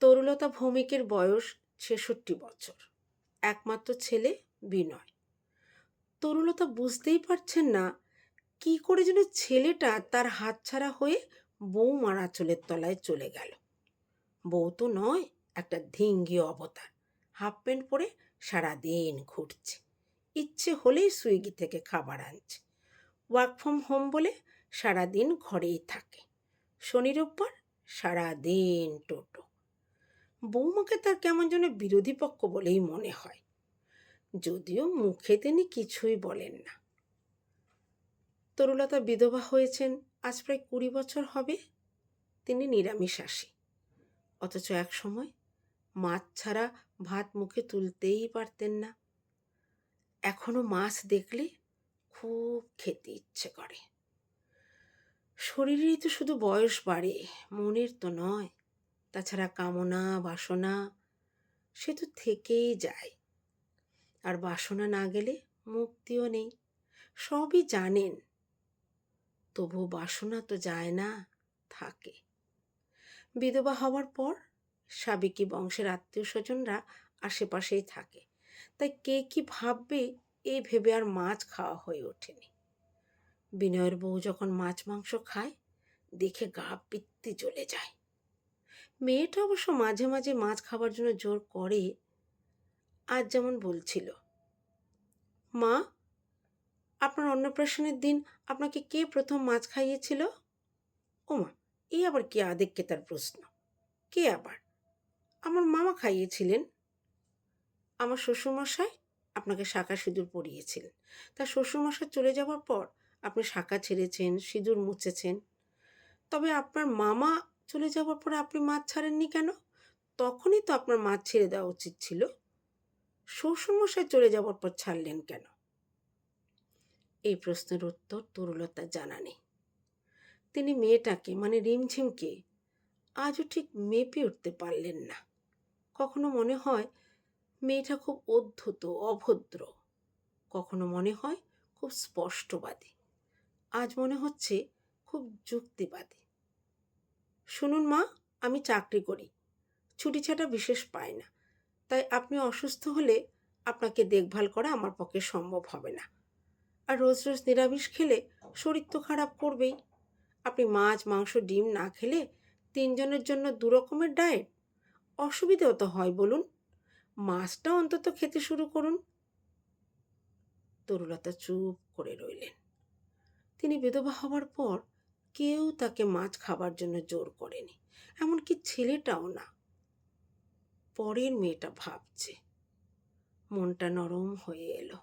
তরুলতা ভৌমিকের বয়স ছেষট্টি বছর। একমাত্র ছেলে বিনয়। তরুলতা বুঝতেই পারছেন না কি করে যেন ছেলেটা তার হাতছাড়া হয়ে বৌমার আঁচলের তলায় চলে গেল। বউ তো নয়, একটা ধিঙ্গি অবতার। হাফ প্যান্ট পরে সারাদিন ঘুরছে। ইচ্ছে হলেই সুইগি থেকে খাবার আনছে। ওয়ার্ক ফ্রম হোম বলে সারাদিন ঘরেই থাকে। শনি রোববার সারাদিন টোটো। বৌমাকে তার কেমন যেন বিরোধী পক্ষ বলেই মনে হয়। যদিও মুখে তিনি কিছুই বলেন না। তরুলতা বিধবা হয়েছেন, আজ প্রায় কুড়ি বছর হবে। তিনি নিরামিষাসী অথচ এক সময় মাছ ছাড়া ভাত মুখে তুলতেই পারতেন না। এখনও মাছ দেখলে খুব খেতে ইচ্ছে করে। শরীরেই তো শুধু বয়স বাড়ে, মনের তো নয়। তাছাড়া কামনা, বাসনা, সে তো থেকেই যায়। আর বাসনা না গেলে মুক্তিও নেই। সবই জানেন। তবু বাসনা তো যায় না, থাকে। বিধবা হওয়ার পর সাবিকি বংশের আত্মীয় স্বজনরা আশেপাশেই থাকে। তাই কে কি ভাববে এই ভেবে আর মাছ খাওয়া হয়ে ওঠেনি। বিনয়ের বউ যখন মাছ মাংস খায়, দেখে গা পিত্তি চলে যায়। মেয়েটা অবশ্য মাঝে মাঝে মাছ খাবার জন্য জোর করে, আজ যেমন বলছিল। মা, আপনার অন্নপ্রাশনের দিন আপনাকে কে প্রথম মাছ খাইয়েছিল? ওমা এই আবার কি আদেককে তার প্রশ্ন। কে আবার? আমার মামা খাইয়েছিলেন। আমার শ্বশুরমশাই আপনাকে শাঁখা সিঁদুর পরিয়েছিলেন। তার শ্বশুরমশাই চলে যাওয়ার পর আপনি শাঁখা ছেড়েছেন, সিঁদুর মুছেছেন। তবে আপনার মামা চলে যাওয়ার পরে আপনি মাছ ছাড়েননি কেন? তখনই তো আপনার মাছ ছেড়ে দেওয়া উচিত ছিল। শ্বশুরমশাই চলে যাওয়ার পর ছাড়লেন কেন? এই প্রশ্নের উত্তর তরুলতা জানা নেই। তিনি মেয়েটাকে মানে রিমঝিমকে, আজও ঠিক মেপে উঠতে পারলেন না। কখনো মনে হয় মেয়েটা খুব অদ্ভুত, অভদ্র। কখনো মনে হয় খুব স্পষ্টবাদী। আজ মনে হচ্ছে খুব যুক্তিবাদী। শুনুন মা, আমি চাকরি করি। ছুটি ছাটা বিশেষ পাই না। তাই আপনি অসুস্থ হলে আপনাকে দেখভাল করা আমার পক্ষে সম্ভব হবে না। আর রোজ রোজ নিরামিষ খেলে শরীর তো খারাপ করবেই। আপনি মাছ, মাংস, ডিম না খেলে তিনজনের জন্য দু রকমের ডায়েট অসুবিধেও তো হয় বলুন। মাছটা অন্তত খেতে শুরু করুন। তরুলতা চুপ করে রইলেন। তিনি বিধবা হওয়ার পর কেউ তাকে মাছ খাবার জন্য জোর করেনি, এমনকি ছেলেটাও না। পরের মেয়েটা ভাবছে। মনটা নরম হয়ে এলো।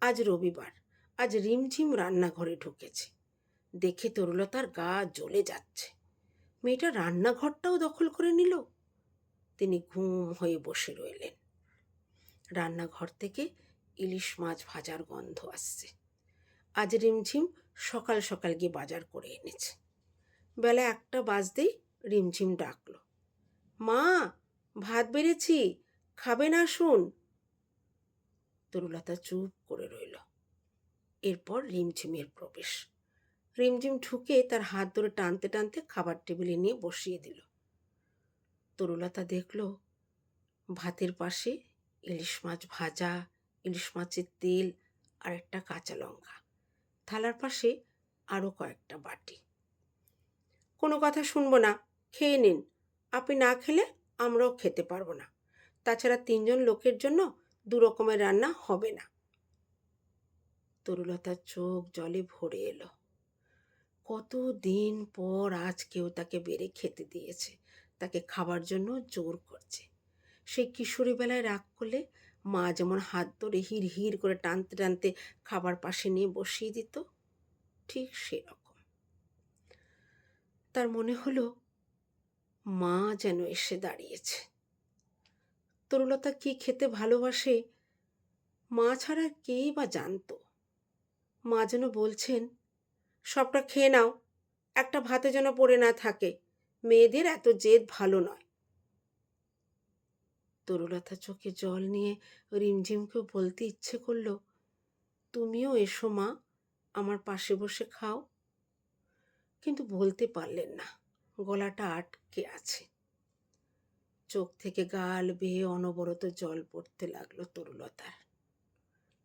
আজ রবিবার, আজ রিমঝিম রান্নাঘরে ঢুকেছে। দেখে তরুলতার গা জ্বলে যাচ্ছে। মেয়েটা রান্নাঘরটাও দখল করে নিল। তিনি ঘুম হয়ে বসে রইলেন। রান্নাঘর থেকে ইলিশ মাছ ভাজার গন্ধ আসছে। আজ রিমঝিম সকাল সকাল গিয়ে বাজার করে এনেছে। বেলা একটা বাজতেই রিমঝিম ডাকলো। মা, ভাত বেড়েছি খাবেন আসুন তরুলতা চুপ করে রইল। এরপর রিমঝিমের প্রবেশ। রিমঝিম ঢুকে তার হাত ধরে টানতে টানতে খাবার টেবিলে নিয়ে বসিয়ে দিল। তরুলতা দেখল, ভাতের পাশে ইলিশ মাছ ভাজা, ইলিশ মাছের তেল আর একটা কাঁচা লঙ্কা। থালার পাশে আরও কয়েকটা বাটি। কোনো কথা শুনব না, খেয়ে নিন। আপনি না খেলে আমরাও খেতে পারব না। তাছাড়া তিনজন লোকের জন্য দু রকমের রান্না হবে না। তরুলতার চোখ জলে ভরে এলো। কত দিন পর আজ কেউ তাকে বেড়ে খেতে দিয়েছে, তাকে খাবার জন্য জোর করছে। সেই কিশোরী বেলায় রাগ করলে মা যেমন হাত ধরে হির হির করে টানতে টানতে খাবার পাশে নিয়ে বসিয়ে দিত, ঠিক সেরকম। তার মনে হলো, মা যেন এসে দাঁড়িয়েছে। তরুলতা কি খেতে ভালোবাসে, মা ছাড়া কেই বা জানতো। মা যেন বলছেন, সবটা খেয়ে নাও, একটা ভাতে যেন পড়ে না থাকে, মেয়েদের এত জেদ ভালো নয়। তরুলতা চোখে জল নিয়ে রিমঝিমকে বলতে ইচ্ছে করল, তুমিও এসো মা, আমার পাশে বসে খাও। কিন্তু বলতে পারলেন না, গলাটা আটকে আছে। চোখ থেকে গাল বেয়ে অনবরত জল পড়তে লাগল তরুলতার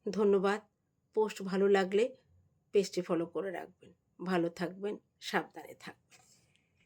ধন্যবাদ, পোস্ট ভালো লাগলে পেজটি ফলো করে রাখবেন। ভালো থাকবেন, সাবধানে থাকবেন।